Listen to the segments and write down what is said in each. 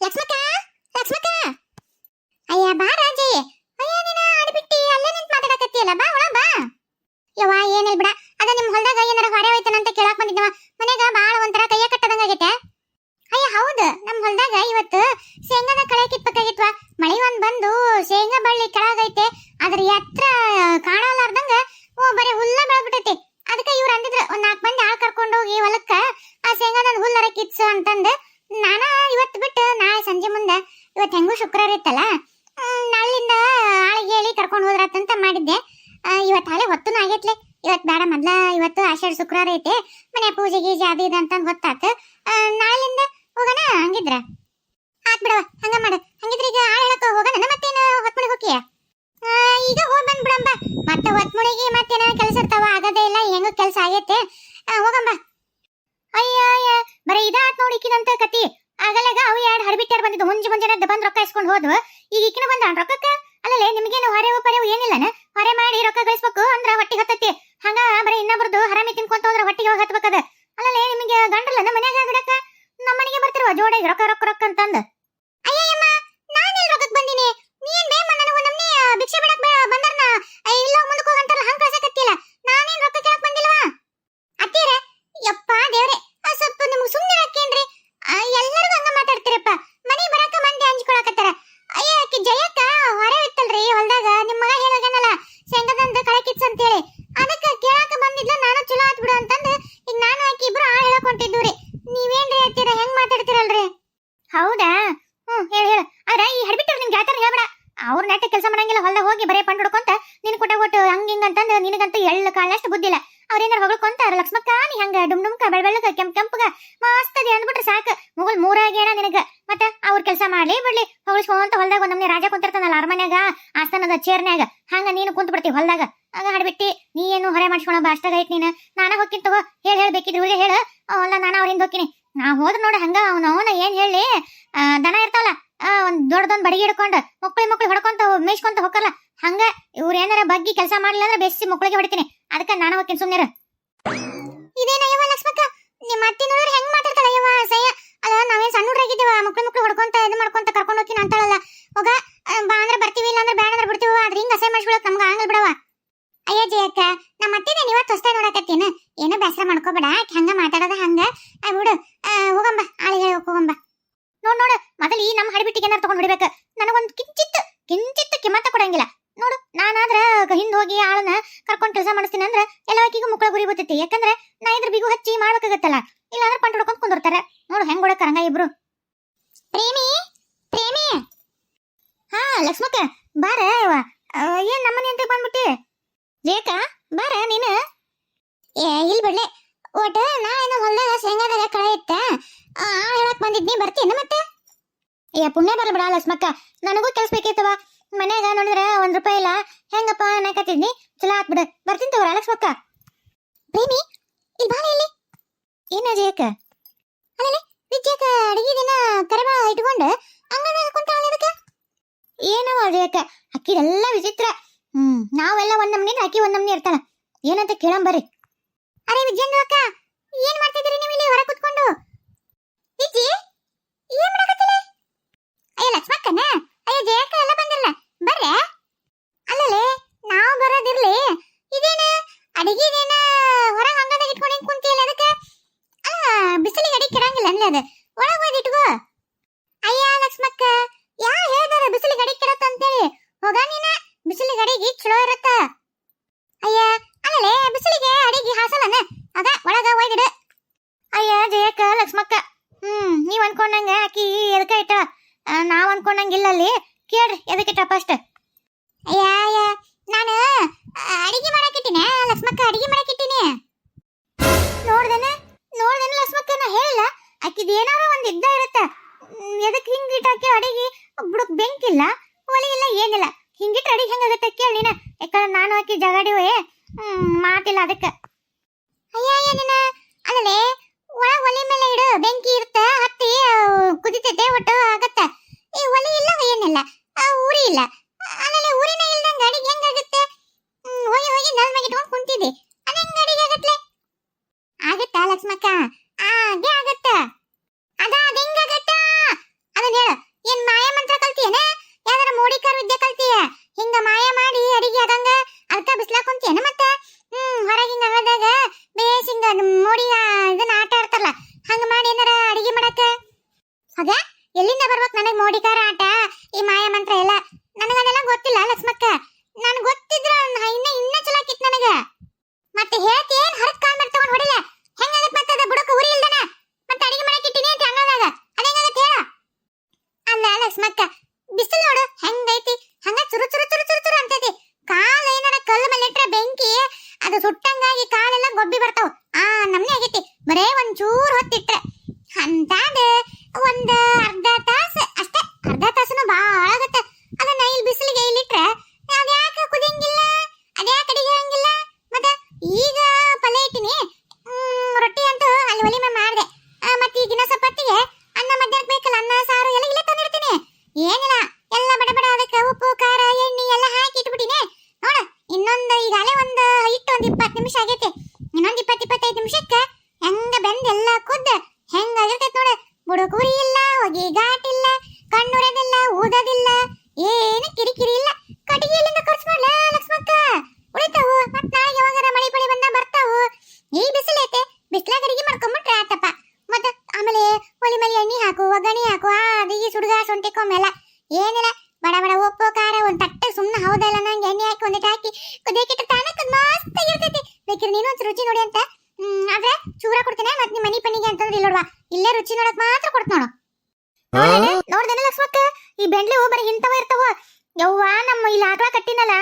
ಲಕ್ಷ್ಮಕ್ಕ ಲಕ್ಷ್ಮಕ್ಕ ಅಯ್ಯ ಬಾ ರಾಜಿ ಅಯ್ಯ ನೀನ ಆಡ್ಬಿಟ್ಟಿ ಅಲ್ಲೇ ನಿಂತ್ ಮಾತಾಡಕತ್ತಿಯಲ್ಲ ಬಾ ಒಳ ಬಾ ಯವ್ವ ಏನಿಲ್ಲ ಬಿಡ ಅದ ನಿಮ್ ಹೊಲ್ದಾಗ ಏನಾರ ಹೊರೆ ಹೋಯ್ತಾನಂತ ಕೇಳಾಕ್ ಬಂದಿದ್ದವ ಮನ್ಯಾಗ ಬಾಳ ಒಂಥರ ಕೈಯ ಕಟ್ಟದಂಗ ಆಗೈತೆ ಅಯ್ಯ ಹೌದು ನಮ್ ಹೊಲ್ದಾಗ ಇವತ್ತು ಶೇಂಗಾದ ಕಳೆ ಕಿತ್ಬೇಕಾಗಿತ್ವ ಮಳಿ ಒಂದ್ ಬಂದು ಶೇಂಗಾ ಬಳ್ಳಿ ಕೆಳಗೈತೆ ಅದ್ರ ಎತ್ರ ಕಾಣಲಾರ್ದಂಗ ಓ ಬರೀ ಹುಲ್ಲ ಬೆಳ್ಬಿಟ್ಟೈತಿ ಅದಕ್ಕೆ ಇವ್ರು ಅಂದಿದ್ರು ಒಂದ್ ನಾಲ್ಕು ಮಂದಿ ಆಳ್ ಕರ್ಕೊಂಡು ಹೋಗಿ ಹೊಲಕ್ಕ ಆ ಶೇಂಗಾದ ಹುಲ್ಲರ ಕಿತ್ಸು ಅಂತಂದು ನಾನ ಇವತ್ತು ಬಿಟ್ಟು ನಾಳೆ ಸಂಜೆ ಮುಂದೆ ಇವತ್ತು ಹೆಂಗೂ ಶುಕ್ರವಾರ ಇತ್ತಲ್ಲ? ನಾಳಿಂದ ಆಳಿಗೆ ಹೇಳಿ ಕರ್ಕೊಂಡು ಹೋದ್ರಾತಂತ ಮಾಡಿದ್ದೆ. ಇವತ್ತು ಹಾಳೆ ಹೊತ್ತು ಆಗೈತ್ಲೆ. ಇವತ್ತು ಬೇಡ, ಮೊದ್ಲ ಇವತ್ತು ಆಷಾಢ ಶುಕ್ರವಾರ ಐತೆ. ಮನೆ ಪೂಜೆ ಗೀಜೆ ಅದು ಇದು ಅಂತ ಹೊತ್ತಾತ. ನಾಳಿಂದ ಹೋಗೋಣ ಹಂಗಿದ್ರ? ಆತ್ ಬಿಡವ ಹಂಗ ಮಾಡು. ಹಂಗಿದ್ರ ಈಗ ಆಳ ಹೇಳಕ ಹೋಗೋಣ ಮತ್ತೇನು ಹೊತ್ಮುಣಿಗೆ ಹೋಗಿಯ ಈಗ ಹೋಗಿ ಬಂದ್ ಬಿಡಂಬ. ಮತ್ತೆ ಹೊತ್ಮುಣಿಗೆ ಮತ್ತೇನ ಕೆಲಸ ಇರ್ತಾವ, ಆಗದೇ ಇಲ್ಲ, ಹೆಂಗೋ ಕೆಲಸ ಆಗೈತೆ. ಹೋಗಂಬ. ಅಯ್ಯ ಬರೀ ಇದಾತ್ ನೋಡಿ ಈಕಿದಂತ ಕತಿ. ಆಗಲಾಗ ಅವು ಎರಡು ಹಡಬಿಟ್ಟಾರ ಬಂದಿದ್ದು. ಮುಂಜಿ ಮುಂಜಾನೆ ಬಂದು ರೊಕ್ಕ ಇಸ್ಕೊಂಡು ಹೋದ್ವು. ಈಗ ಈಕಿನ ಬಂದ ರೊಕ್ಕಕ್ಕ? ಅಲ್ಲಲೇ ನಿಮಗೇನು ಹೊರೆವು ಪರೆವು ಏನಿಲ್ಲನ? ಹೊರೆ ಮಾಡಿ ರೊಕ್ಕ ಗಳಿಸ್ಬೇಕು ಅಂದ್ರ ಹೊಟ್ಟಿಗೆ ಹತ್ತತಿ. ಹಂಗ ಬರೀ ಇನ್ನೊಬ್ರದ್ದು ಹರಾಮಿ ತಿನ್ಕೊಂತ ಹೋದ್ರ ಹೊಟ್ಟಿಗೆ ಹೋಗಿ ಹತ್ಬೇಕದ ಅಲ್ಲಲೇ ನಿಮಗೆ ಗಂಡ್ರಲ್ಲ ಮನ್ಯಾಗ ಗಿಡಕ್ಕ ನಮ್ಮ ಮನೆಗೆ ಬರ್ತಿರುವ ಜೋಡಿ ರೊಕ್ಕ ರೊಕ್ಕ ರೊಕ್ಕ ಅಂತಂದ. ಅಯ್ಯಯ್ಯಮ್ಮ ನಾನೆಲ್ಲಿ ರೊಕ್ಕಕ್ಕೆ ಬಂದಿನಿ? ನೀನ್ ಬೇಮ ನನಗೂ ನಮ್ಮನೆ ಭಿಕ್ಷೆ ಬಿಡಕ್ ಬಂದರ್ನ? ಇಲ್ಲ ಮುಂದಕ್ಕೆ ಹೋಗಂತಾರಲ್ಲ ಹಂಗ ಕಳ್ಸಕತ್ತಿಲ್ಲ ನಾನೇನ್ ರೊಕ್ಕ ಕೇಳಕ್ ಬಂದಿಲ್ವಾ ಅತ್ತೀರ ಯಪ್ಪ ದೇವ್ರೆ ಆ ಸ್ವಲ್ಪ ನಿಮ್ಗೆ ಸುಮ್ಮನೆ ಹಾಕೇನ್ರಿ ಎಲ್ಲರಿಗೂ ಹಂಗ ಮಾತಾಡ್ತೀರಪ್ಪ ಮನೆ ಬರಾಕ ಮಂದಿ ಹಂಚ್ಕೊಳಕತ್ತಾರ ಅಯ್ಯ ಆಕಿ ಜಯಕ್ಕ ಹೊರೆ ಇತ್ತಲ್ರಿ ಹೊಲ್ದಾಗ ನಿಮ್ಮ ಮಗ ಹೇಳೋಗನಲ್ಲ ಶೇಂಗದಂದ ಕಳೆ ಕಿತ್ಸ ಅಂತೇಳಿ ಅದಕ್ಕ ಕೇಳಾಕ ಬಂದಿದ್ಲ ನಾನು ಚಲೋ ಆತ್ ಬಿಡು ಅಂತಂದು ಈಗ ನಾನು ಆಕಿ ಇಬ್ರು ಆಳ್ ಹೇಳಕೊಂಟಿದ್ವಿ ನೀವೇನ್ರಿ ಹೇಳ್ತೀರಾ ಹೆಂಗ್ ಮಾತಾಡ್ತೀರಲ್ರಿ ಹೌದಾ ಹ್ಮ್ ಹೇಳಿ ಹೇಳ ಆದ್ರ ಈ ಹಡ್ಬಿಟ್ಟವ್ರು ನಿಮ್ ಗೆಳತರ ಹೇಳ್ಬೇಡ ಅವ್ರ ನೆಟ್ಟ ಕೆಲಸ ಮಾಡಂಗಿಲ್ಲ ಹೊಲ್ದಾಗ ಹೋಗಿ ಬರೇ ಪಂಡ್ ಹೊಡ್ಕೊಂತ ನಿನ್ ಕೊಟ್ಟ ಕೊಟ್ಟು ಹಂಗ ಹಿಂಗ ಅಂತಂದ್ರೆ ನಿನಗಂತ ಎಳ್ಳು ಕಾಳಷ್ಟು ಬುದ್ಧಿಲ್ಲ ಅವ್ರೇನಾರ ಹೊಗಳ್ಕೊಂತಾರ ಲಕ್ಷ್ಮಕ್ಕ ನೀ ಹಂಗ ಡುಮ್ ಡುಮ್ಕ ಬೆಳ ಬೆಳ್ಳಗ ಕೆಂಪ್ ಕೆಂಪಗ. ಮಸ್ತ್ ಅದಿ ಅಂದ್ಬಿಟ್ರೆ ಸಾಕು. ಮುಗುಲ್ ಮೂರಾಗೇಣ ನಿನಗ. ಮತ್ತ ಅವ್ರ ಕೆಲಸ ಮಾಡ್ಲಿ ಬಿಡ್ಲಿ. ಹೊಗಳಿಸ್ಕೊಂತ ಹೊಲ್ದಾಗ ಒಂದ್ ನಮ್ನಿ ರಾಜ ಕುಂತಿರ್ತಾನಲ್ಲ ಅರಮನ್ಯಾಗ ಆಸ್ತನದ ಚೇರ್ನ್ಯಾಗ. ಹಂಗ ನೀನು ಕುಂತ್ ಬಿಡ್ತಿ ಹೊಲ್ದಾಗ. ಹಂಗ ಹಾಡ್ಬಿಟ್ಟಿ, ನೀ ಏನು ಹೊರೆ ಮಾಡ್ಸ್ಕೊಳ ಅಷ್ಟಾಗ ಐತಿ ನೀನು. ನಾನ ಹೋಗ್ತೀನಿ ತಗೋ. ಹೇಳ್ ಹೇಳ್ಬೇಕಿದ್ರು ಹೇಳ. ಹೇಳ ಅಲ್ಲ ನಾನು ಅವ್ರಿಂದ ಹೋಗ್ತೀನಿ. ನಾ ಹೋದ್ರ ನೋಡಿ ಹಂಗ ಅವ್ನ ಅವನ ಏನ್ ಹೇಳಿ. ದನ ಇರ್ತಾವಲ್ಲ ಒಂದ್ ದೊಡ್ಡದೊಂದ್ ಬಡಿಗೆ ಹಿಡ್ಕೊಂಡು ಮಕ್ಳು ಮಕ್ಳು ಹೊಡ್ಕೊಂತ ಮೇಯ್ಸ್ಕೊಂತ ಹೋಗಲ್ಲ ಹಂಗ ಇವ್ರ ಏನಾರ ಬಗ್ಗಿ ಕೆಲಸ ಮಾಡ್ಲಿಲ್ಲ ಅಂದ್ರೆ ಬೆಸ್ಸಿ ಮಕ್ಳಿಗೆ ಹೊಡಿತೀನಿ. ಅದಕ್ಕೆ ನಾನು ಹೋಗ್ತೀನಿ ಸುಮ್ನಿರ. ಇದೇನ ಯವ್ವ ಲಕ್ಷ್ಮಕ್ಕ ನಿಮ್ಮ ಅತ್ತಿ ನೋಡಿದ್ರೆ ಹೆಂಗ್ ಮಾತಾಡ್ತಾಳ ಯವ್ವ ಸಯ್ಯ ಅಲ್ಲ ನಾವೇನ್ ಸಣ್ಣ ಹುಡುಗಿದ್ದೀವ ಮಕ್ಳು ಮಕ್ಳು ಹೊಡ್ಕೊಂತ ಇದು ಮಾಡ್ಕೊಂತ ಕರ್ಕೊಂಡು ಹೋಗ್ತೀನಿ ಅಂತಾಳಲ್ಲ ಹೋಗ ಆ, ಬಾ ಅಂದ್ರೆ ಬರ್ತೀವಿ ಇಲ್ಲ ಅಂದ್ರೆ ಬೇಡ ಅಂದ್ರೆ ಬಿಡ್ತೀವಿ ಆದ್ರೆ ಹಿಂಗ ಅಸಹ್ಯ ಮಾಡಿಸ್ಕೊಳಕ್ ನಮ್ಗೆ ಆಗಲ್ ಬಿಡವ ಅಯ್ಯ ಜಯಕ್ಕ ನಮ್ಮ ಅತ್ತಿನ ಇವತ್ತು ಹೊಸ್ತಾಗ ನೋಡಕತ್ತೀನ ಏನೋ ಬೇಸರ ಮಾಡ್ಕೋಬೇಡ ಆಕಿ ಹಂಗ ಮಾತಾಡೋದ ಹಂಗ ಆ, ಬಿಡು ಆ, ಹೋಗಂಬ ಆಳಿಗೆ ಹೋಗಂಬ ನೋಡ್ ನೋಡು ಮೊದಲು ಈ ನಮ್ಮ ಹಡಿಬಿಟ್ಟಿಗೆ ಏನಾರು ತಗೊಂಡ್ ಹೊಡಿಬೇಕ ನನಗೊಂದು ಕಿಂಚಿತ್ ಕಿಂಚಿತ್ ಕಿಮ್ಮತ್ತ ಕೊಡಂಗಿಲ್ಲ ನೋಡು ನಾನಾದ್ರ ಹಿಂದ್ ಹೋಗಿ ಆಳನ್ನ ಕರ್ಕೊಂಡ್ ಕೆಲಸ ಮಾಡಿಸ್ತೀನಿ ಅಂದ್ರೆ ಎಲ್ಲವಕ್ಕಿಗೂ ಮುಕ್ಕಳ ಗುರಿ ಬರ್ತೈತಿ ಯಾಕಂದ್ರೆ ಬಿಗು ಹಚ್ಚಿ ಮಾಡ್ಬೇಕಾಗತ್ತಲ್ಲ? ಇಲ್ಲಾಂದ್ರೆ ಪಂಟ್ ಹೊಡ್ಕೊಂಡ್ ಕುಂದಿರ್ತಾರೆ. ನೋಡು ಹೆಂಗ್ ಹೊಡಕ್ ರಂಗ ಇಬ್ರು. ಪ್ರೇಮಿ ಪ್ರೇಮಿ. ಹಾ ಲಕ್ಷ್ಮಕ್ಕ ಬಾರ. ಆ, ಏನ್ ನಮ್ಮನೆ ಅಂತ ಬಂದ್ಬಿಟ್ಟಿ? ರೇಖಾ ಬಾರ ನೀನು? ಏ ಇಲ್ ಬಿಡ್ಲೆ. ಒಟ್ಟ ನಾ ಏನೋ ಹೊಲ್ದಾಗ ಶೇಂಗಾದಾಗ ಕಳೆ ಇತ್ತ. ಆ ಹೇಳಕ್ ಬಂದಿದ್ನಿ ಬರ್ತೀನಿ ಮತ್ತೆ. ಏ ಪುಣ್ಯ ಬರಲ್ಲ ಬಿಡ ಲಕ್ಷ್ಮಕ್ಕ. ನನಗೂ ಕೆಲ್ಸ ಬೇಕಿತ್ತವ. ಮನ್ಯಾಗ ನೋಡಿದ್ರೆ ಒಂದ್ ರೂಪಾಯಿ ಇಲ್ಲ. ಹೆಂಗಪ್ಪ ಅನ್ನಕತ್ತಿದ್ನಿ. ಚಲೋ ಆತ್ಬಿಡ ಬರ್ತೀನಿ ತಗೋರ ಲಕ್ಷ್ಮಕ್ಕ. ಪ್ರೇಮಿ ಇಲ್ಲಿ ಇಲ್ಲಿ ಏನ ಜಯಕ್ಕ ಅಲ್ಲೇ ವಿಜಯಕ್ಕ ಅಡಿಗೆ ದಿನ ಕರಿಬಾ ಇಟ್ಕೊಂಡು ಅಂಗನ ಕುಂತಾಳ ಇದಕ್ಕ ಏನವ ಜಯಕ್ಕ ಅಕ್ಕಿದೆಲ್ಲ ವಿಚಿತ್ರ. ಹ್ಮ್ ನಾವೆಲ್ಲ ಒಂದ್ ನಮ್ನಿ ಅಕ್ಕಿ ಒಂದ್ ನಮ್ನಿ ಇರ್ತಾಳ. ಏನಂತ ಕೇಳಂಬರ್ರಿ ಅರೆ ವಿಜಯನ್ ಅಕ್ಕ ಏನ್ ಮಾಡ್ತಿದ್ದೀರಿ ನೀವು ಇಲ್ಲಿ ಹೊರ ಕುತ್ಕೊಂಡು? ವಿಜಿ ಏನ್ ಮಾಡಕತ್ತೀರಿ? ಅಯ್ಯ ಲಕ್ಷ್ಮಕ್ಕನ ಅಯ್ಯ ಜಯಕ್ಕ ಎಲ್ಲ ಬಂದಿಲ್ಲ ಬರ್ರೆ. ಅಲ್ಲಲೇ ನಾವು ಬರೋದಿರ್ಲಿ. ಇದೇನ ಅಡಿಗೆದೇನ ಹೊರ ಹಂಗದಾಗ ಇಟ್ಕೊಂಡು ಹೆಂಗ್ ಕುಂತಿಯಲ್ಲ ಅದಕ್ಕೆ ಅಲ್ಲ ಬಿಸಿಲಿಗೆ ಅಡಿಗೆ ಕೆಡಂಗಿಲ್ಲ ಅನ್ಲ ಒಳಗ್ ಹೋಗಿ ಇಟ್ಕೋ ಅಯ್ಯ ಲಕ್ಷ್ಮಕ್ಕ ಯಾ ಹೇಳ್ದಾರ ಬಿಸಿಲು ಗಡಿ ಕೆಡತ್ತ ಅಂತೇಳಿ? ಹೋಗ ನೀನ, ಬಿಸಿಲು ಗಡಿಗೆ ಚಲೋ ಇರತ್ತ. ಅಯ್ಯ ಅಲ್ಲಲೇ ಬಿಸಿಲಿಗೆ ಅಡಿಗೆ ಹಾಸಲನ, ಅದ ಒಳಗ ಒಯ್ದಿಡ ಅಯ್ಯ, ಜಯಕ್ಕ, ಲಕ್ಷ್ಮಕ್ಕ, ಹ್ಮ್, ನೀವ್ ಅನ್ಕೊಂಡಂಗ ಆಕಿ ಎದಕ್ಕ ಇಟ್ಟ? ನಾವ್ ಅನ್ಕೊಂಡಂಗಿಲ್ಲ ಅಲ್ಲಿ ಕೇಳ್ರಿ ಎದಕ್ಕೆ ಇಟ್ಟ ಫಸ್ಟ್ ಅಯ್ಯ ಅಯ್ಯ, ನಾನು ಅಡಿಗೆ ಮಾಡಕ್ಕಿಟ್ಟಿನ ಲಕ್ಷ್ಮಕ್ಕ, ಅಡಿಗೆ ಮಾಡಕ್ಕಿಟ್ಟಿನಿ ನೋಡ್ದೇನೆ ನೋಡ್ದೇನೆ ಲಕ್ಷ್ಮಕ್ಕ, ನಾ ಹೇಳಿಲ್ಲ. ಆಕಿದ್ ಏನಾರ ಒಂದ್ ಇದ್ದ ಇರುತ್ತೆ. ಎದಕ್ಕೆ ಹಿಂಗ್ ಇಟ್ಟಾಕಿ ಅಡಿಗೆ? ಬುಡಕ್ ಬೆಂಕಿಲ್ಲ. ಒಲಿ ಇಲ್ಲ, ಏನಿಲ್ಲ. ಹಿಂಗಿಟ್ರೆ ಅಡಿಗೆ ಹೆಂಗಾಗತ್ತೆ ಕೇಳಿ ನೀನ. ಯಾಕಂದ್ರೆ ನಾನು ಆಕಿ ಜಗಾಡಿ ಹ್ಮ್, ಮಾತಿಲ್ಲ ಅದಕ್ಕೆ. ಅಯ್ಯ ನೀನ. ಅಲ್ಲಲೇ ಒಳ ಒಲಿ ಮೇಲೆ ಇಡು. ಬೆಂಕಿ ಇರುತ್ತೆ ಹತ್ತಿ ಕುದಿತೈತೆ ಒಟ್ಟು ಆಗತ್ತ. ಈ ಒಲೆ ಇಲ್ಲ, ಏನಿಲ್ಲ. ಉರಿ ಇಲ್ಲ. ಅಲ್ಲಲೇ ಉರಿನೇ ಇಲ್ದಂಗ ಅಡಿಗೆ ಹೆಂಗಾಗುತ್ತೆ ಹೋಗಿ ಹೋಗಿ ಇಟ್ಕೊಂಡು ಕುಂತಿದ್ದೆ. ನಮ್ಮ ಇಲ್ಲಿ ಆಕಳ ಕಟ್ಟಿನಲ್ಲ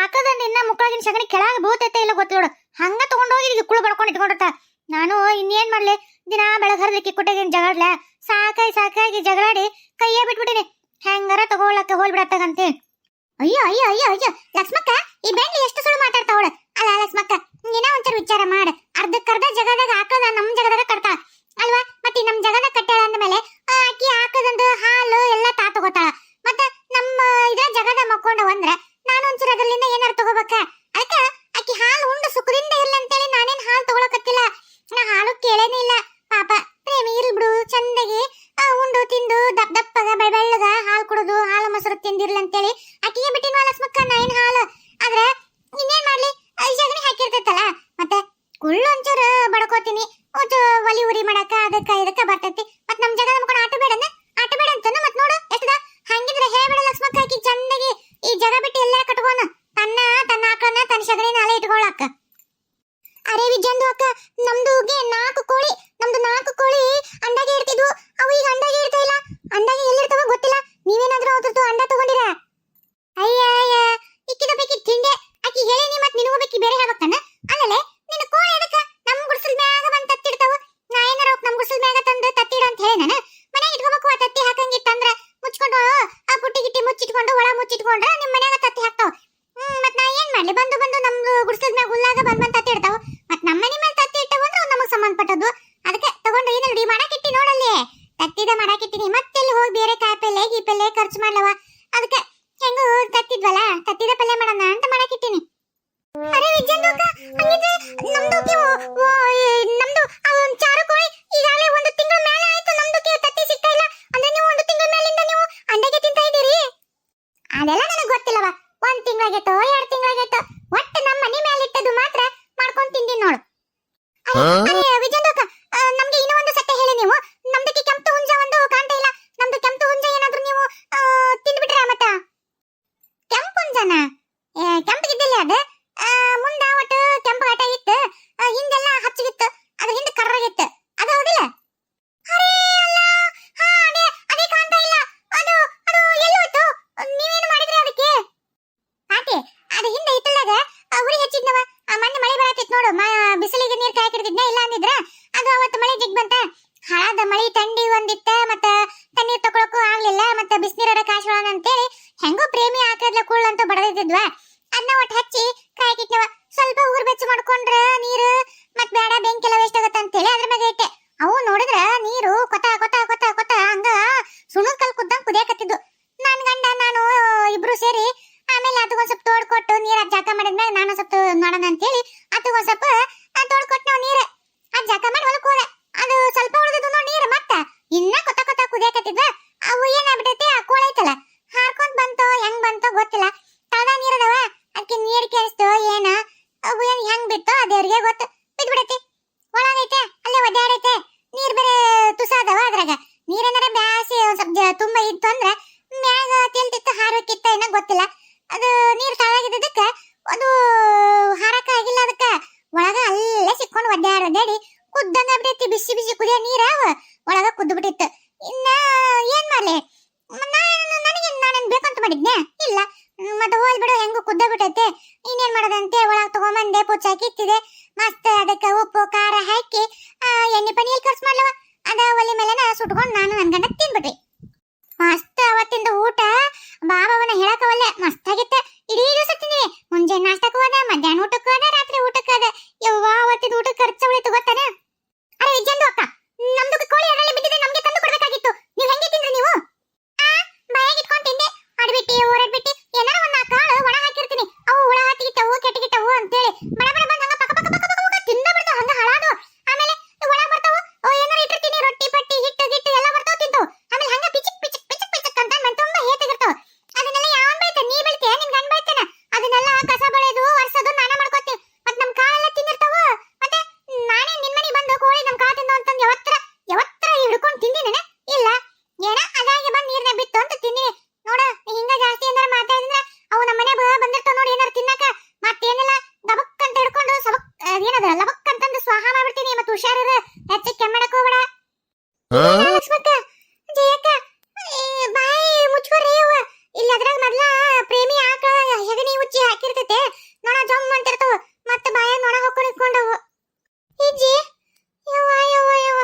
ಆಕಳದಂಡ ಇನ್ನ ಮುಕ್ಕಳಾಗಿನ ಸಗಣಿ ಕೆಳಗೆ ಬೂತೈತೆ ಇಲ್ಲ ಗೊತ್ತ ನೋಡು. ಹಂಗ ತಗೊಂಡೋಗಿ ಇದಕ್ಕೆ ಕುಳು ಬಡ್ಕೊಂಡು ಇಟ್ಕೊಂಡಿರ್ತ. ನಾನು ಇನ್ನೇನ್ ಮಾಡ್ಲಿ? ದಿನ ಬೆಳಗ್ಗೆ ಕೊಟ್ಟೆಗೇನು ಜಗಳ ಸಾಕಾಗಿ ಸಾಕಾಗಿ ಜಗಳಾಡಿ ಕೈಯೇ ಬಿಟ್ಬಿಟ್ಟಿನಿ. ಹೆಂಗಾರ ತಗೊಳಕ್ಕೆ ಹೋಲ್ಬಿಡತ್ತಾಗಂತೆ ಅಯ್ಯೋ ಅಯ್ಯೋ ಅಯ್ಯೋ ಅಯ್ಯೋ. ಲಕ್ಷ್ಮಕ್ಕ, ಈ ಬೆಂಡ್ಲಿ ಎಷ್ಟು ಸುಳ್ಳು ಮಾತಾಡ್ತಾವಳ ಅಲ್ಲ, ಲಕ್ಷ್ಮಕ್ಕ, ನೀನ ಒಂಚೂರು ವಿಚಾರ ಮಾಡ. ಅರ್ಧಕ್ಕರ್ಧ ಜಗದಾಗ ಆಕಳದ ನಮ್ಮ ಜಗದಾಗ ಕಟ್ತ ಅಲ್ವಾ? ಮತ್ತೆ ನಮ್ಮ ಜಗದಾಗ ಕಟ್ಟಾಳ ಅಂದಮೇಲೆ ಆಕಿ ಹಾಕದಂದು ಹಾಲು ಎಲ್ಲ ತಾ ತಗೋತಾಳ ಮತ್ತೆ ನಮ್ಮ ಇದ್ರ の解決 ಮುಚ್ಚಿಟ್ಕೊಂಡ್ರೆ ಅದೆಲ್ಲ ನನಗೆ ಗೊತ್ತಿಲ್ಲವ. ಒಂದ್ ತಿಂಗಳಾಗೈತೋ ಎರಡ್ ತಿಂಗಳಾಗೈತೋ. ಒಟ್ಟು ನಮ್ಮ ಮನಿ ಮೇಲೆ ಇಟ್ಟದು ಮಾತ್ರ ಮಾಡ್ಕೊಂಡ್ ತಿಂದಿ ನೋಡು. ವಿಜಯಂದೋಕ ನಮ್ಗೆ ಇನ್ನೂ ಒಂದು ಸತ್ಯ ಹೇಳಿ ನೀವು. ನಮ್ದಕ್ಕೆ ಕೆಂಪು ಹುಂಜ ಒಂದು ಕಾಣ್ತಾ ಇಲ್ಲ. ನಮ್ದು ಕೆಂಪು ಹುಂಜ ಏನಾದ್ರೂ ನೀವು ತಿಂದ್ಬಿಟ್ರೆ ಮತ್ತ? ಕೆಂಪು ಹುಂಜನ? ಕೆಂಪಗಿದ್ದಿಲ್ಲ ಅದು? ಮುಂದ ಒಟ್ಟು ಕೆಂಪು ಆಟ ಇತ್ತು. ಹಿಂದೆಲ್ಲ ಹಚ್ಚಗಿತ್ತು. ಅದ್ರ ಹಿಂದೆ ಕರ್ರಾಗಿತ್ತು. ಅದು ಹೌದಿಲ್ಲ? ಸುಟ್ಕೊಂಡು ನಾನು ನನ್ ಗಂಡ ತಿನ್ಬಿಟ್ರಿ ಮಸ್ತ್ ಅವತ್ತಿಂದ ಊಟ ಬಾಬವನ ಹೇಳಕವಲ್ಲೆ ಮಸ್ತ್ ಆಗಿತ್ತ ಇಡೀ ದಿವಸ ತಿಂದಿವಿ ಮುಂಜಾನೆ ನಾಷ್ಟಕ್ಕೂ ಹೋದ ಮಧ್ಯಾಹ್ನ ಊಟಕ್ಕೂ ಹೋದ ರಾತ್ರಿ ಊಟಕ್ಕೂ ಹೋದ ಯವ್ವ ಅವತ್ತಿನ ಊಟಕ್ಕೆ ಖರ್ಚು ಉಳಿತು ಗೊತ್ತಾನ ಅರೆ ವಿಜಯಂದು ಅಕ್ಕ ನಮ್ದು ಕೋಳಿ ಅದರಲ್ಲಿ ಬಿದ್ದಿದೆ ನಮ್ಗೆ ತಂದು ಕೊಡ್ಬೇಕಾಗಿತ್ತು ನೀವು ಹೆಂಗೆ ತಿಂದ್ರಿ ನೀವು ಆ ಬಾಯಾಗ ಇಟ್ಕೊಂಡು ತಿಂದೆ ಅಡ್ಬಿಟ್ಟಿ ಊರಡ್ಬಿಟ್ಟಿ ಏನಾರ ಒಂದ್ ನಾಲ್ಕು ಕಾಳು ಒಣ ಹಾಕಿರ್ತೀನಿ ಅವು ಹುಳ ಹತ್ತಿಗಿಟ್ಟವು ಕೆಟ್ಟಗಿಟ್ಟವು ಅಂತೇಳಿ ಬಡ ಬಡ ಬಂದ್ ಹಂಗ ಪಕ್ಕ ಪಕ್ಕ ಪಕ್ಕ ಪಕ್ಕ ಪಕ್ಕ ತಿಂದ ಬಿಡ್ತಾವ ಹಂಗ ಹಾಳಾದು ಆಮೇಲೆ ಒಳ ಬರ್ತಾವು ಓ ಏನಾರ ಇಟ್ಟಿರ್ತೀನಿ ರೊಟ್ಟಿ ಪಟ್ಟಿ ಹಿಟ್ಟು ಗಿಟ್ಟು ಎಲ್ಲ ಬರ್ತಾವ ತಿಂತಾವು ಆಮೇಲೆ ಹಂಗ ಪಿಚಿಕ್ ಪಿಚಿಕ್ ಪಿಚಿಕ್ ಪಿಚಿಕ್ ಅಂತ ಮನ್ ತುಂಬಾ ಹೇತಿಗಿರ್ತಾವ ಅದನ್ನೆಲ್ಲ ಯಾವನ್ ಬೈತಾನ ನೀ ಬೈತೀಯ ನಿನ್ ಗಂಡ ಬೈತಾನ ಅದನ್ನೆಲ್ಲ ಕಸ ಬಳೆದು ವರ್ಷದು ನಾನ ಮಾಡ್ಕೋತೀವಿ ಮತ್ ನಮ್ ಕಾಳೆಲ್ಲ ತಿಂದಿರ್ತಾವ ಮತ್ತೆ ನಾನೇ ನಿನ್ ಮನೆಗ್ ಬಂದು ಕೋಳಿ ನಮ್ ಕಾಳು ತಿಂದು ಅಂತಂದ್ ಯಾವತ್ತರ ಯಾವತ್ತರ ಹಿಡ್ಕೊಂಡು ತಿಂದಿನೇನೆ ಇಲ್ಲ ಏನ ಅದಾಗಿ ಬಂದ್ ನೀರ್ನ ಬಿತ್ತು ಅಂತ ತಿಂದಿನಿ ನೋಡ ನೀ ಹಿಂಗ ಜಾಸ್ತಿ ಏನಾರ ಮಾತಾಡಿದ್ರೆ ಅವು ನಮ್ಮ ಮನೆ ಬಂದಿರ್ತಾವ ನೋಡಿ ಏನಾರ ತಿನ್ನಕ ಮತ್ತೇನಿಲ್ಲ ದಬಕ್ ಅಂತ ಹಿಡ್ಕೊಂಡು ಸಬಕ್ ಏನದ ಲಬಕ್ ಅಂತಂದು ಸ್ವಾಹ ಮಾಡ್ಬಿಡ್ತೀನಿ ಮತ್ತೆ ಹೆಚ್ಚಿಗೆ ಕೆಮ್ಮಡಕ್ ಹೋಗ್ಬೇಡ. ಲಕ್ಷ್ಮಕ್ಕ ಜಯಕ್ಕ ಏ, ಬಾಯಿ ಮುಚ್ಕೋರಿ ಇವ ಇಲ್ಲಿ ಅದ್ರಾಗ ಮೊದ್ಲ ಪ್ರೇಮಿ ಆಕಳ ಹೆಗಣಿ ಉಚ್ಚಿ ಹಾಕಿರ್ತೈತೆ ನೋಡ ಜಮ್ ಅಂತಿರ್ತಾವ ಮತ್ತೆ ಬಾಯಾಗ ನೋಡ ಹಾಕೊಂಡು ಇಟ್ಕೊಂಡವು ಇಜ್ಜಿ ಯವ್ವ ಯವ್ವ ಯವ್ವ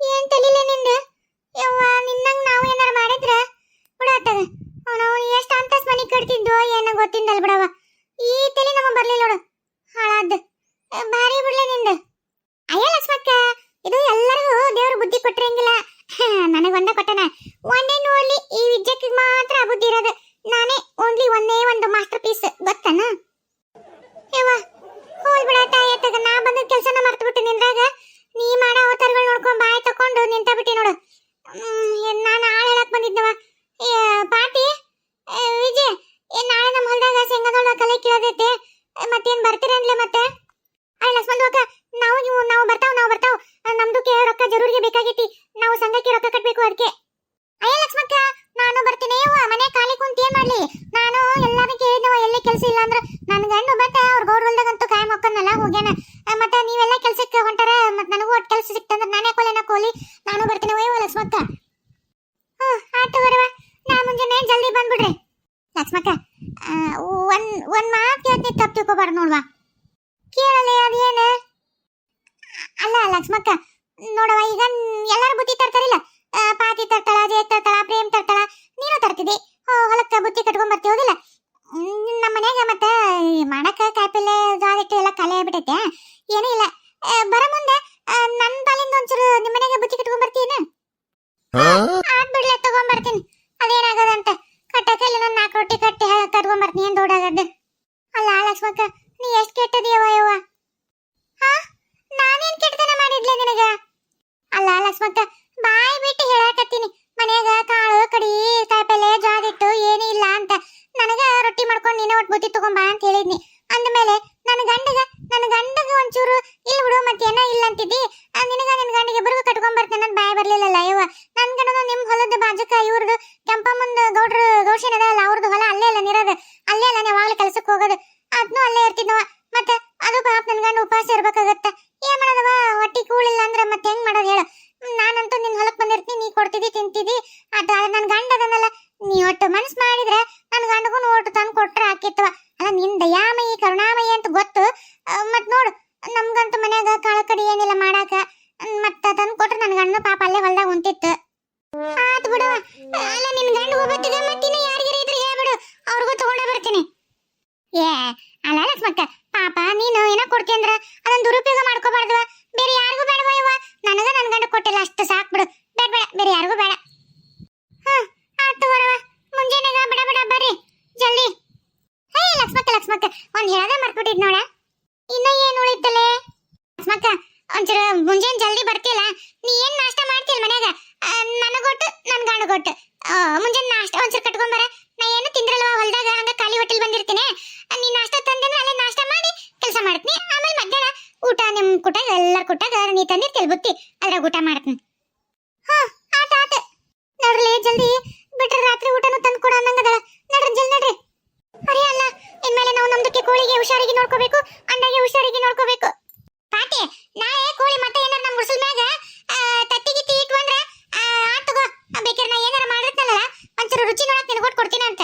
ಏನ್ ತಲಿಲೆ ನಿಂದ ಯವ್ವ ನಿನ್ನಂಗ್ ನಾವು ಏನಾರ ಮಾಡಿದ್ರ ಬಿಡತ್ತದ ನಾವು ಎಷ್ಟು ಅಂತಸ್ ಮನಿ ಕಟ್ತಿದ್ವು ಏನೋ ಗೊತ್ತಿಂದಲ್ ಬಿಡವ ಈ ತಲಿ ನಮ್ಮ ಬರ್ಲಿಲ್ಲ ನೋಡು ಹಾಳಾದ್ ಏ, ಭಾರಿ ಬಿಡ್ಲೆ ನಿಂದ ಅಯ್ಯ ಲಕ್ಷ್ಮಕ್ಕ ಇದು ಎಲ್ಲರಿಗೂ ದೇವ್ರ ನನಗೊಂದ ಕೊಟ್ಟಿರಂಗಿಲ್ಲ ನನಗ್ ಒಂದೇ ಕೊಟ್ಟನ ಒಂದೇ ನೋಡ್ಲಿ ಈ ವಿದ್ಯಕ್ಕೆ ಮಾತ್ರ ಆ ಬುದ್ಧಿ ಇರೋದು ನಾನೇ ಓನ್ಲಿ ಒಂದೇ ಒಂದು ಮಾಸ್ಟರ್ ಪೀಸ್ ಗೊತ್ತನ ಯವ್ವ ಹೋಲ್ ಬಿಡಾಟ ಎತ್ತಗ ನಾ ಬಂದ ಕೆಲಸನ ಮರ್ತು ಬಿಟ್ಟು ನಿಂದ್ರಾಗ ನೀ ಮಾಡೋ ಅವತಾರಗಳು ನೋಡ್ಕೊಂಡ್ ಬಾಯಿ ತಕೊಂಡು ನಿಂತ ಬಿಟ್ಟಿ ನೋಡು ಹ್ಮ್, ನಾನು ಆಳ್ ಹೇಳಕ್ ಬಂದಿದ್ನವ ಏ, ಪಾಟಿ ಏ, ವಿಜಯ್ ಏ ನಾಳೆ ನಮ್ಮ ಹೊಲದಾಗ ಶೇಂಗಾದೊಳ ಕಲೆ ಕೀಳದೈತೆ ಏ, ಮತ್ತೇನ್ ಬರ್ತೀರೇನ್ಲೆ ಮತ್ತೆ ಅಯ್ಯ ಲಕ್ಷ್ಮಣ್ ಅಕ್ಕ ನಾವು ನೀವು, ನಾವು ಬರ್ತಾವ್ ನಾವು ಬರ್ತಾವ್. ನಮ್ದು ಕೆ ರೊಕ್ಕ ಜರೂರಿಗೆ ಬೇಕಾಗೈತಿ. ನಾವು ಸಂಘಕ್ಕೆ ರೊಕ್ಕ ಕಟ್ಟಬೇಕು ಅದಕ್ಕೆ ಅಯ್ಯ ಲಕ್ಷ್ಮಕ್ಕ, ನಾನು ಬರ್ತೀನಿ. ಮನೆ ಖಾಲಿ ಕುಂತ ಏನ್ ಮಾಡ್ಲಿ? ನಾನು ಎಲ್ಲಾರು ಕೇಳಿದ್ನವ ಎಲ್ಲಿ ಕೆಲಸ ಇಲ್ಲ ಅಂದ್ರ. ನನ್ನ ಗಂಡು ಮತ್ತೆ ಅವ್ರ ಗೌರ್ ಕಾಯಂ ಹೊಕ್ಕನಲ್ಲ ಹೋಗ್ಯಾನ. ಮತ್ತ ನೀವೆಲ್ಲ ಕೆಲ್ಸಕ್ಕೆ ಹೊಂಟಾರ ಮತ್ತೆ ನನಗೂ ಒಟ್ಟು ಕೆಲಸ ಸಿಕ್ತಂದ್ರ ನಾನೇ ಕೊಲೆನ ಕೋಲಿ? ನಾನು ಬರ್ತೀನಿ ವಯ್ಯವ ಲಕ್ಷ್ಮಕ್ಕ. ಹಾ ಆಯ್ತು ಬರುವ ನಾ ಮುಂಜಾನೆ ಜಲ್ದಿ ಬಂದ್ಬಿಡ್ರಿ. ಲಕ್ಷ್ಮಕ್ಕ ಒಂದ್ ಒಂದ್ ಮಾತು ಕೇಳ್ತೀನಿ, ತಪ್ಪು ತಿಳ್ಕೊಬಾರ್ದು ನೋಡ್ವಾ. ಕೇಳಲೆ ಅಲ್ಲ ಲಕ್ಷ್ಮಕ್ಕ ನೋಡವ ಈಗ ಎಲ್ಲಾರು ಬುತ್ತಿ ತರ್ತಾರಿಲ್ಲ. ಪಾತಿ ತರ್ತಾಳ ಜೇ ತರ್ತಾಳ, ಪ್ರೇಮ್ ತರ್ತಾಳ, ನೀನು ತರ್ತಿದೆ ಹೊಲಕ್ಕ ಬುತ್ತಿ ಕಟ್ಕೊಂಡ್ ಬರ್ತಿ, ಹೋದಿಲ್ಲ ನಮ್ಮ ಮನ್ಯಾಗ ಮತ್ತ ಈ ಮಾಡಕ ಕಾಯಿಪಲ್ಲೆ ಜಾದಿಟ್ಟು ಎಲ್ಲ ಖಾಲಿ ಆಗ್ಬಿಟ್ಟೈತೆ ಏನೂ ಇಲ್ಲ ಆ, ಬರ ಮುಂದೆ ಆ, ನನ್ ಪಾಲಿಂದ ಒಂಚೂರು ನಿಮ್ಮ ಮನೆಗೆ ಬುತ್ತಿ ಕಟ್ಕೊಂಡ್ ಬರ್ತೀನ ಆತ್ ಬಿಡ್ಲೆ ತಗೊಂಡ್ ಬರ್ತೀನಿ ಅದೇನಾಗದಂತ ಕಟ್ಟಕ್ಕೆ ಇಲ್ಲಿ ಒಂದ್ ನಾಲ್ಕು ರೊಟ್ಟಿ ಕಟ್ಟಿ ಕಟ್ಕೊಂಡ್ ಬರ್ತೀನಿ ಏನ್ ದೊಡ್ಡಾಗದ್ದು ಅಲ್ಲ ಲಕ್ಷ್ಮಕ್ಕ ನೀ ಎಷ್ಟ್ ಕೆಟ್ಟದಿಯವ ಯವ್ವ ಹಾ ನಾನೇನ್ ಕೆಟ್ಟತನ ಮಾಡಿದ್ಲೆ ನಿನಗ ಅಲ್ಲ ಲಕ್ಷ್ಮಕ್ಕ ಬಾಯಿ ಬಿಟ್ಟು ಹೇಳಕತ್ತೀನಿ. ಮನ್ಯಾಗ ಕಾಳು, ಕಡಿ ಕಾಯಿಪಲ್ಲೆ ಜಾದಿಟ್ಟು ಏನೂ ಇಲ್ಲ ಅಂತ. ನನಗೆ ರೊಟ್ಟಿ ಮಾಡ್ಕೊಂಡು ನೀನ ಒಟ್ಟು ಬುತ್ತಿ ತಗೊಂಬಾ ಅಂತ ಹೇಳಿದ್ನಿ. ಅಂದಮೇಲೆ ನನ್ನ ಗಂಡಗ ನನ್ನ ಗಂಡಗ ಒಂಚೂರು ಇಲ್ಲಿ ಬಿಡು ಮತ್ತೇನೋ ಇಲ್ಲ ಅಂತಿದ್ದಿ. ನಿನಗ ನಿನ್ನ ಗಂಡಿಗೆ ಇಬ್ಬರಿಗೂ ಕಟ್ಕೊಂಡ್ ಬರ್ತೇನೆ ಅಂತ ಬಾಯಿ ಬರ್ಲಿಲ್ಲಲ್ಲ ಯವ್ವ. ನನ್ ಗಂಡನ ನಿಮ್ ಹೊಲದ ಬಾಜುಕ ಇವ್ರದ್ದು ಮುಂದ ಗೌಡ್ರು ಗೌಶನ್ ಅದಲ್ಲ ಅವ್ರದ್ದು ಹೊಲ ಅಲ್ಲೇ ಅಲ್ಲ ನಿರೋದು. ಅಲ್ಲೇ ಅಲ್ಲ ಯಾವಾಗ್ಲೂ ಕೆಲ್ಸಕ್ಕೆ ಹೋಗೋದು. ಅದನ್ನೂ ಅಲ್ಲೇ ಇರ್ತಿದ್ನವ. ಮತ್ತೆ ಅದು ಪಾಪ ನನ್ ಗಂಡ ಉಪವಾಸ ಇರ್ಬೇಕಾಗತ್ತ? ಏನ್ ಮಾಡೋದವ? ಹೊಟ್ಟಿ ಕೂಳಿಲ್ಲ ಅಂದ್ರೆ ಮತ್ತೆ ಹೆಂಗ್ ಮಾಡೋದು ಹೇಳು. ನಾನಂತೂ ನಿನ್ನ ಹೊಲಕ್ಕೆ ಬಂದಿರ್ತೀನಿ, ನೀ ಕೊಡ್ತಿದ್ದಿ, ತಿಂತಿದ್ದಿ. ಅದ ನನ್ನ ಗಂಡ ಅದನ್ನಲ್ಲ ನೀ ಒಟ್ಟು ಮನಸ್ ಮಾಡಿದ್ರೆ ನನ್ನ ಗಂಡಗೂ ಒಟ್ಟು ತಂದು ಕೊಟ್ರೆ ಹಾಕಿತ್ತವ ಅಲ್ಲ ನಿನ್ನ ದಯಾಮಯಿ, ಕರುಣಾಮಯಿ ಅಂತ ಗೊತ್ತು. ಮತ್ ನೋಡು, ನಮ್ಗಂತೂ ಮನ್ಯಾಗ ಕಾಳು ಕಡಿ ಏನಿಲ್ಲ ಮಾಡಾಕ. ಮತ್ತೆ ತಂದು ಕೊಟ್ರೆ ನನ್ನ ಗಂಡ ಪಾಪ ಅಲ್ಲೇ ಹೊಲ್ದಾಗ ಉಂತಿತ್ತು ಆತ್ ಬಿಡು. ಅಲ್ಲ, ನಿನ್ ಗಂಡ ಹೋಗ್ಬೇಕಿದೆ ಮತ್ತಿನ ಯಾರಿಗಾರ ಇದ್ರೆ ಹೇಳ್ಬಿಡು. ಅವ್ರಿಗೂ ತಗೊಂಡೇ ಬರ್ತೀನಿ. ಏ, ಅಲ್ಲ, ಲಕ್ಷ್ಮಕ್ಕ ಪಾಪ ನೀನು ಏನೋ ಕೊಡ್ತಿ ಅಂದ್ರ ಅದನ್ನ ದುರುಪಯೋಗ ಮಾಡ್ಕೋಬಾರ್ದು. ಬೇರೆ ಯಾರಿಗೂ ಬೇಡವ ಇವ ನನಗ ನನ್ ಗಂಡ ಕೊಟ್ಟಿಲ್ಲ, ಅಷ್ಟು ಸಾಕ್ ಬಿಡು. ಬೇಡ ಬೇಡ, ಬೇರೆ ಯಾರಿಗೂ ಬೇಡ. ಹಾ ಆತು ಬರವ ಮುಂಜಾನೆಗ ಬಡ ಬಡ ಬರ್ರಿ. ಜಲ್ದಿ. ಹೇ ಲಕ್ಷ್ಮಕ್ಕ ಲಕ್ಷ್ಮಕ್ಕ, ಒಂದ್ ಹೇಳದೆ ಮರ್ಬಿಟ್ಟಿದ್ ನೋಡ. ಇನ್ನ ಏನ್ ಉಳಿತಲೆ? ಲಕ್ಷ್ಮಕ್ಕ, ಒಂಚೂರು ಮುಂಜಾನೆ ಜಲ್ದಿ ಬರ್ತಿಲ್ಲ ನೀ ಏನ್ ನಾಷ್ಟ ಮಾಡ್ತಿಲ್ಲ ಮನ್ಯಾಗ? ನನಗೊಟ್ಟು ನನ್ ಗಂಡ ಕೊಟ್ಟು ಮುಂಜಾನೆ ನಾಷ್ಟ ಒಂಚೂರು ಕಟ್ಕೊಂಬರ ನಾ ಏನು ತಿಂದ್ರಲ್ವಾ ಹೊಲ್ದಾಗ? ಹಂಗ ಖಾಲಿ ಹೋಟೆಲ್ ಬಂದಿರ್ತೀನಿ. ಕೊಟ್ಟಾಗ ನೀ ತಂದಿರ್ತಿಲ್ ಬುತ್ತಿ? ಅದ್ರಾಗ ಊಟ ಮಾಡ್ತೀನಿ. ಹಾ, ಆತ ಆತ. ನೋಡ್ರಲೇ ಜಲ್ದಿ. ಬಿಟ್ರೆ ರಾತ್ರಿ ಊಟನೂ ತಂದು ಕೊಡ ಅನ್ನಂಗದಳ. ನಡ್ರಿ, ಜಲ್ದಿ ನಡ್ರಿ. ಅರೆ ಅಲ್ಲ, ಇನ್ಮೇಲೆ ನಾವು ನಮ್ದಕ್ಕೆ ಕೋಳಿಗೆ ಹುಷಾರಿಗೆ ನೋಡ್ಕೋಬೇಕು ಅಂಡಾಗೆ ಹುಷಾರಿಗೆ ನೋಡ್ಕೋಬೇಕು. ಪಾಟಿ, ನಾಳೆ ಕೋಳಿ ಮತ್ತೆ ಏನಾರ ನಮ್ಮ ಮುಸಲ್ ಮ್ಯಾಗ ತತ್ತಿಗೆ ತೀಟ್ ಬಂದ್ರ ಆ ತಗೋ. ಬೇಕಿರ ನಾ ಏನಾರ ಮಾಡಿರ್ತಾನಲ್ಲ, ಒಂಚೂರು ರುಚಿ ನೋಡಕ್ ನಿನಗೆ ಕೊಟ್ಕೊಡ್ತೀನಿ ಅಂತ.